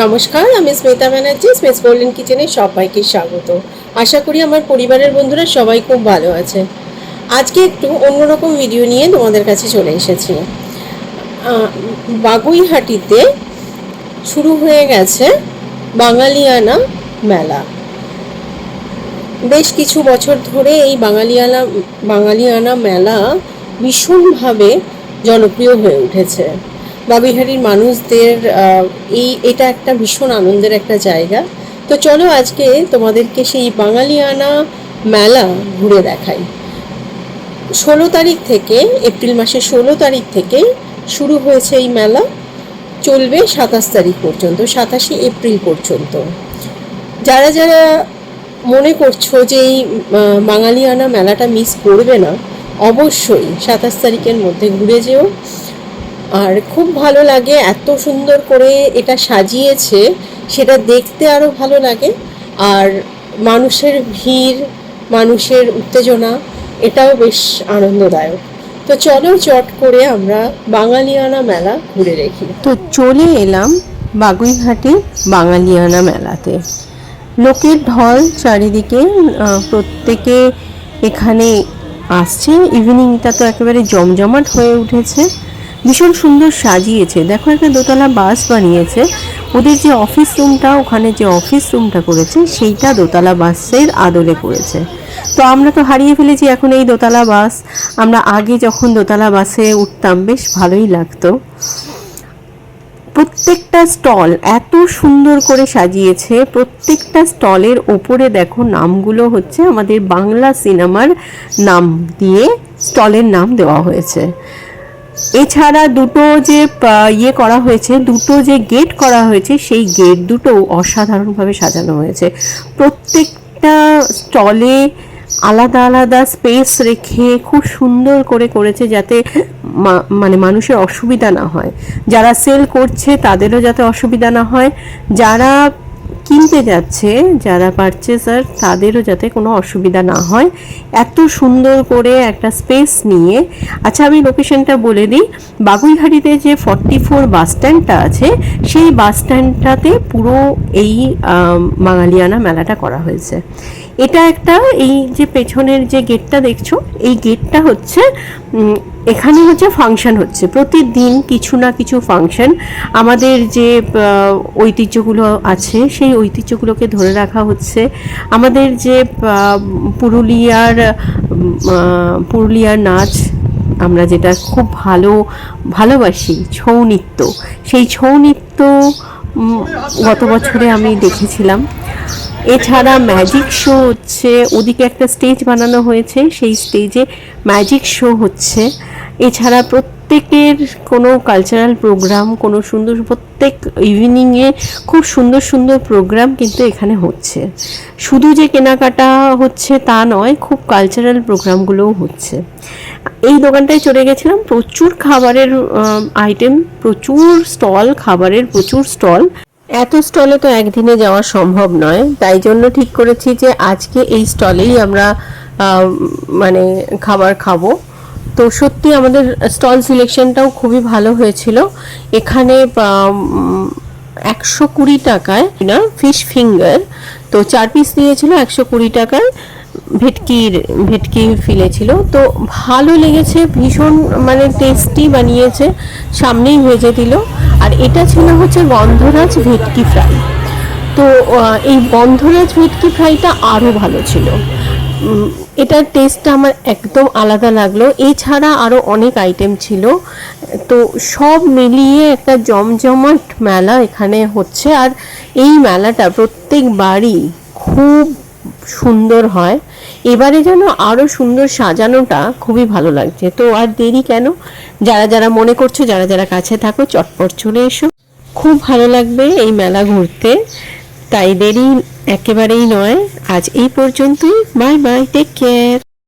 নমস্কার, আমি স্মিতা ব্যানার্জি স্মিস গোল্ডেন কিচেনে সবাইকে স্বাগত। আশা করি আমার পরিবারের বন্ধুরা সবাই খুব ভালো আছে। আজকে একটু অন্যরকম ভিডিও নিয়ে তোমাদের কাছে চলে এসেছি। বাগুইহাটিতে শুরু হয়ে গেছে বাঙালিয়ানা মেলা। বেশ কিছু বছর ধরে এই বাঙালিয়ানা বাঙালিয়ানা মেলা ভীষণভাবে জনপ্রিয় হয়ে উঠেছে। বাবিহারির মানুষদের এই, এটা একটা ভীষণ আনন্দের একটা জায়গা। তো চলো আজকে তোমাদেরকে সেই বাঙালিয়ানা মেলা ঘুরে দেখাই। ষোলো তারিখ থেকে, এপ্রিল মাসের ষোলো তারিখ থেকে শুরু হয়েছে এই মেলা। চলবে সাতাশ তারিখ পর্যন্ত, সাতাশে এপ্রিল পর্যন্ত। যারা যারা মনে করছ যে এই বাঙালিয়ানা মেলাটা মিস করবে না, অবশ্যই সাতাশ তারিখের মধ্যে ঘুরে যেও। আর খুব ভালো লাগে এত সুন্দর করে এটা সাজিয়েছে, সেটা দেখতে আরও ভালো লাগে। আর মানুষের ভিড়, মানুষের উত্তেজনা, এটাও বেশ আনন্দদায়ক। তো চলো চট করে আমরা বাঙালিয়ানা মেলা ঘুরে রেখি তো চলে এলাম বাগুইহাটি বাঙালিয়ানা মেলাতে। লোকের ঢল চারিদিকে প্রত্যেকে এখানে আসছে। ইভিনিংটা তো একেবারে জমজমাট হয়ে উঠেছে। ভীষণ সুন্দর সাজিয়েছে। দেখো একটা দোতলা বাস বানিয়েছে। ওদের যে অফিস রুমটা ওখানে যে অফিস রুমটা করেছে, সেইটা দোতলা বাসের আদলে করেছে। তো আমরা তো হারিয়ে ফেলেছি এখন এই দোতলা বাস। আমরা আগে যখন দোতলা বাসে উঠতাম, বেশ ভালোই লাগতো। প্রত্যেকটা স্টল এত সুন্দর করে সাজিয়েছে। প্রত্যেকটা স্টলের ওপরে দেখো নামগুলো হচ্ছে আমাদের বাংলা সিনেমার নাম দিয়ে স্টলের নাম দেওয়া হয়েছে। এছাড়া দুটো যে ইয়ে করা হয়েছে, দুটো যে গেট করা হয়েছে, সেই গেট দুটো অসাধারণভাবে সাজানো হয়েছে। প্রত্যেকটা স্টলে আলাদা আলাদা স্পেস রেখে খুব সুন্দর করে করেছে যাতে মানে মানুষের অসুবিধা না হয়। যারা সেল করছে, তাদেরও যাতে অসুবিধা না হয়। যারা কিনতে যাচ্ছে, যারা পারচেসার তাদেরও যাতে কোনো অসুবিধা না হয়। এত সুন্দর করে একটা স্পেস নিয়ে আচ্ছা আমি লোকেশনটা বলে দিই। বাগুইহাটিতে যে ফর্টি ফোর বাস স্ট্যান্ডটা আছে, সেই বাস স্ট্যান্ডটাতে পুরো এই মাঙালিয়ানা মেলাটা করা হয়েছে। এটা একটা এই যে পেছনের যে গেটটা দেখছ, এই গেটটা হচ্ছে এখানে হচ্ছে ফাংশন হচ্ছে। প্রতিদিন কিছু না কিছু ফাংশন। আমাদের যে ঐতিহ্যগুলো আছে, সেই ঐতিহ্যগুলোকে ধরে রাখা হচ্ছে। আমাদের যে পুরুলিয়ার পুরুলিয়ার নাচ, আমরা যেটা খুব ভালো, ভালোবাসি, ছৌ নৃত্য। সেই ছৌ নৃত্য গত বছরে আমি দেখেছিলাম। এছাড়া ম্যাজিক শো হচ্ছে, ওদিকে একটা স্টেজ বানানো হয়েছে, সেই স্টেজে ম্যাজিক শো হচ্ছে। এছাড়া প্রত্যেকের কোনো কালচারাল প্রোগ্রাম কোনো সুন্দর, প্রত্যেক ইভিনিংয়ে খুব সুন্দর সুন্দর প্রোগ্রাম কিন্তু এখানে হচ্ছে। শুধু যে কেনাকাটা হচ্ছে তা নয়, খুব কালচারাল প্রোগ্রামগুলোও হচ্ছে। এই দোকানটায় চলে গেছিলাম, প্রচুর খাবারের আইটেম প্রচুর স্টল খাবারের প্রচুর স্টল এত স্টলে তো একদিনে যাওয়া সম্ভব নয়, তাই জন্য ঠিক করেছি যে আজকে এই স্টলেই আমরা মানে খাবার খাব। তো সত্যি আমাদের স্টল সিলেকশনটাও খুবই ভালো হয়েছিল। এখানে একশো কুড়ি টাকায় না, ফিশ ফিঙ্গার, তো চার পিস দিয়েছিল একশো কুড়ি টাকায়। ভেটকির ভেটকি ফিলেছিল তো ভালো লেগেছে, ভীষণ মানে টেস্টি বানিয়েছে, সামনেই ভেজে দিল। আর এটা ছিল হচ্ছে গন্ধরাজ ভেটকি ফ্রাই তো এই গন্ধরাজ ভেটকি ফ্রাইটা আরও ভালো ছিল। এটার টেস্টটা আমার একদম আলাদা লাগল। এছাড়া আরও অনেক আইটেম ছিল। তো সব মিলিয়ে একটা জমজমাট মেলা এখানে হচ্ছে। আর এই মেলাটা প্রত্যেক বাড়ি খুব সুন্দর হয়। এবারে যেন আরও সুন্দর সাজানোটা খুবই ভালো লাগছে। তো আর দেরি কেন? যারা যারা মনে করছ, যারা যারা কাছে থাকো, চটপট চলে এসো। খুব ভালো লাগবে এই মেলা ঘুরতে। তাই দেরি একেবারেই নয়। আজ এই পর্যন্তই। Bye bye take care